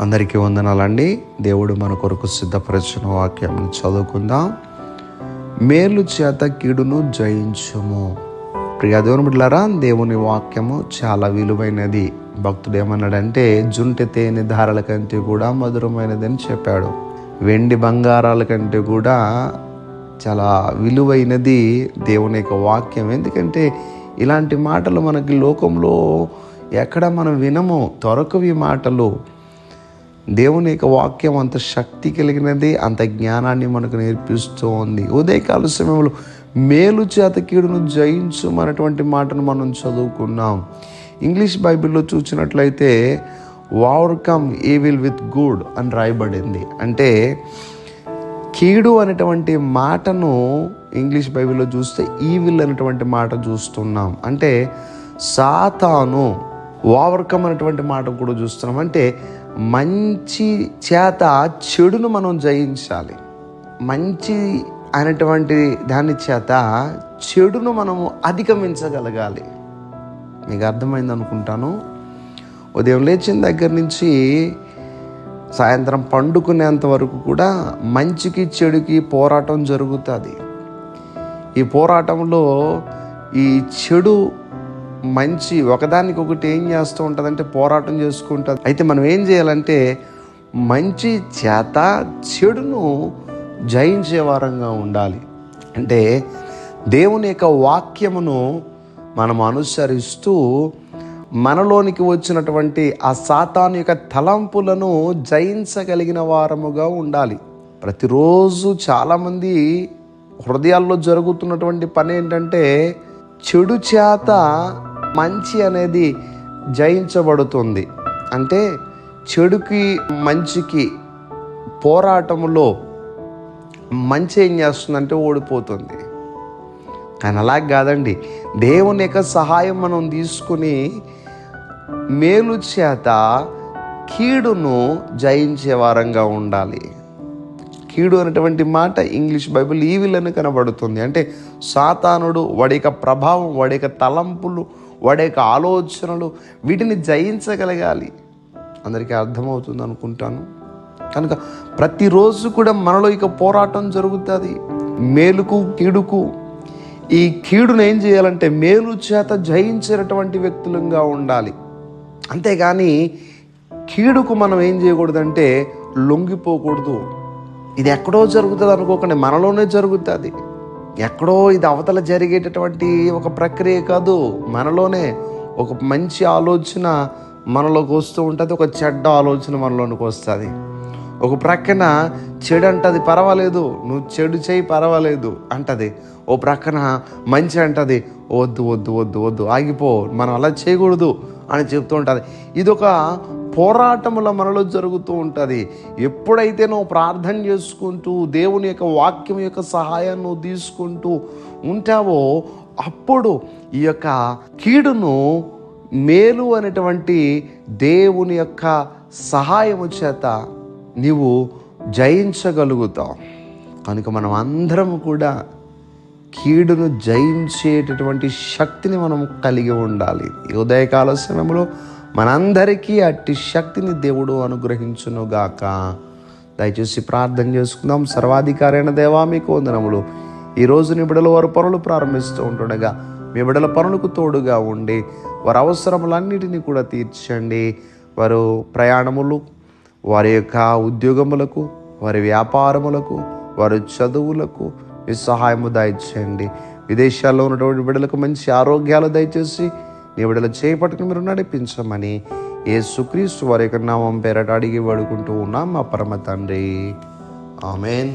అందరికీ వందనాలండి దేవుడు మన కొరకు సిద్ధపరిచిన వాక్యం చదువుకుందాం. మేలు చేత కీడును జయించము. ప్రియ దేవుని బిడ్డారా దేవుని వాక్యము చాలా విలువైనది. భక్తుడు ఏమన్నాడంటే జుంటి తేనె ధారల కంటే కూడా మధురమైనది అని చెప్పాడు. వెండి బంగారాల కంటే కూడా చాలా విలువైనది దేవుని యొక్క వాక్యం. ఎందుకంటే ఇలాంటి మాటలు మనకి లోకంలో ఎక్కడ మనం వినము. తొరకవి మాటలు. దేవుని యొక్క వాక్యం అంత శక్తి కలిగినది అంత జ్ఞానాన్ని మనకు నేర్పిస్తూ ఉంది. ఉదయకాల సమయంలో మేలు చేత కీడును జయించు మాటను మనం చదువుకున్నాం. ఇంగ్లీష్ బైబిల్లో చూసినట్లయితే ఓవర్కమ్ ఈవిల్ విత్ గుడ్ అని రాయబడింది. అంటే కీడు అనేటువంటి మాటను ఇంగ్లీష్ బైబిల్లో చూస్తే ఈవిల్ అనేటువంటి మాట చూస్తున్నాం. అంటే సాతాను ఓవర్కమ్ అనేటువంటి మాట కూడా చూస్తున్నాం. అంటే మంచి చేత చెడును మనం జయించాలి. మంచి అనేటువంటి దాని చేత చెడును మనము అధిగమించగలగాలి. మీకు అర్థమైంది అనుకుంటాను. ఉదయం లేచిన దగ్గర నుంచి సాయంత్రం పండుకునేంత వరకు కూడా మంచికి చెడుకి పోరాటం జరుగుతుంది. ఈ పోరాటంలో ఈ చెడు మంచి ఒకదానికొకటి ఏం చేస్తూ ఉంటుందంటే పోరాటం చేసుకుంటుంది. అయితే మనం ఏం చేయాలంటే మంచి చేత చెడును జయించే వారంగా ఉండాలి. అంటే దేవుని యొక్క వాక్యమును మనం అనుసరిస్తూ మనలోనికి వచ్చినటువంటి ఆ సాతాను యొక్క తలంపులను జయించగలిగిన వారముగా ఉండాలి. ప్రతిరోజు చాలామంది హృదయాల్లో జరుగుతున్నటువంటి పని ఏంటంటే చెడు చేత మంచి అనేది జయించబడుతుంది. అంటే చెడుకి మంచికి పోరాటంలో మంచి ఏం చేస్తుందంటే ఓడిపోతుంది. కానీ అలా కాదండి. దేవుని యొక్క సహాయం మనం తీసుకుని మేలు చేత కీడును జయించే వారంగా ఉండాలి. కీడు అనేటువంటి మాట ఇంగ్లీష్ బైబిల్ ఈవిల్ అని కనబడుతుంది. అంటే సాతానుడు వాడి యొక్క ప్రభావం వాడి యొక్క తలంపులు వాడి యొక్క ఆలోచనలు వీటిని జయించగలగాలి. అందరికీ అర్థమవుతుంది అనుకుంటాను. కనుక ప్రతిరోజు కూడా మనలో ఇక పోరాటం జరుగుతుంది. మేలుకు కీడుకు. ఈ కీడును ఏం చేయాలంటే మేలు చేత జయించేటటువంటి వ్యక్తులంగా ఉండాలి. అంతేగాని కీడుకు మనం ఏం చేయకూడదంటే లొంగిపోకూడదు. ఇది ఎక్కడో జరుగుతుంది అనుకోకండి. మనలోనే జరుగుతుంది. ఎక్కడో ఇది అవతల జరిగేటటువంటి ఒక ప్రక్రియ కాదు. మనలోనే ఒక మంచి ఆలోచన మనలోకి వస్తూ ఉంటుంది ఒక చెడ్డ ఆలోచన మనలోనికి వస్తుంది. ఒక ప్రక్కన చెడు అంటది పర్వాలేదు నువ్వు చెడు చేయి పర్వాలేదు అంటది. ఓ ప్రక్కన మంచి అంటది వద్దు వద్దు వద్దు వద్దు ఆగిపో మనం అలా చేయకూడదు అని చెప్తూ ఉంటుంది. ఇదొక పోరాటముల మనలో జరుగుతూ ఉంటుంది. ఎప్పుడైతే నువ్వు ప్రార్థన చేసుకుంటూ దేవుని యొక్క వాక్యం యొక్క సహాయాన్ని నువ్వు తీసుకుంటూ ఉంటావో అప్పుడు ఈ యొక్క కీడును మేలు అనేటువంటి దేవుని యొక్క సహాయము చేత నీవు జయించగలుగుతావు. కనుక మనం అందరం కూడా కీడును జయించేటటువంటి శక్తిని మనం కలిగి ఉండాలి. ఉదయకాల సమయంలో మనందరికీ అట్టి శక్తిని దేవుడు అనుగ్రహించునుగాక. దయచేసి ప్రార్థన చేసుకుందాం. సర్వాధికారైన దేవా మీకు వందనములు. ఈరోజు నీ బిడల వారు పనులు ప్రారంభిస్తూ ఉంటుండగా మీ బిడల పనులకు తోడుగా ఉండి వారి అవసరములన్నిటినీ కూడా తీర్చండి. వారు ప్రయాణములు వారి యొక్క ఉద్యోగములకు వారి వ్యాపారములకు వారి చదువులకు మీ సహాయము దయచేయండి. విదేశాల్లో ఉన్నటువంటి బిడ్డలకు మంచి ఆరోగ్యాలు దయచేసి నీ బిడ్డలు చేపట్టుకుని మీరు నడిపించమని ఏ సుక్రీస్తు వారి యొక్క నామం పేరట అడిగి పడుకుంటూ ఉన్నాం మా పరమ తండ్రి. ఆమెన్.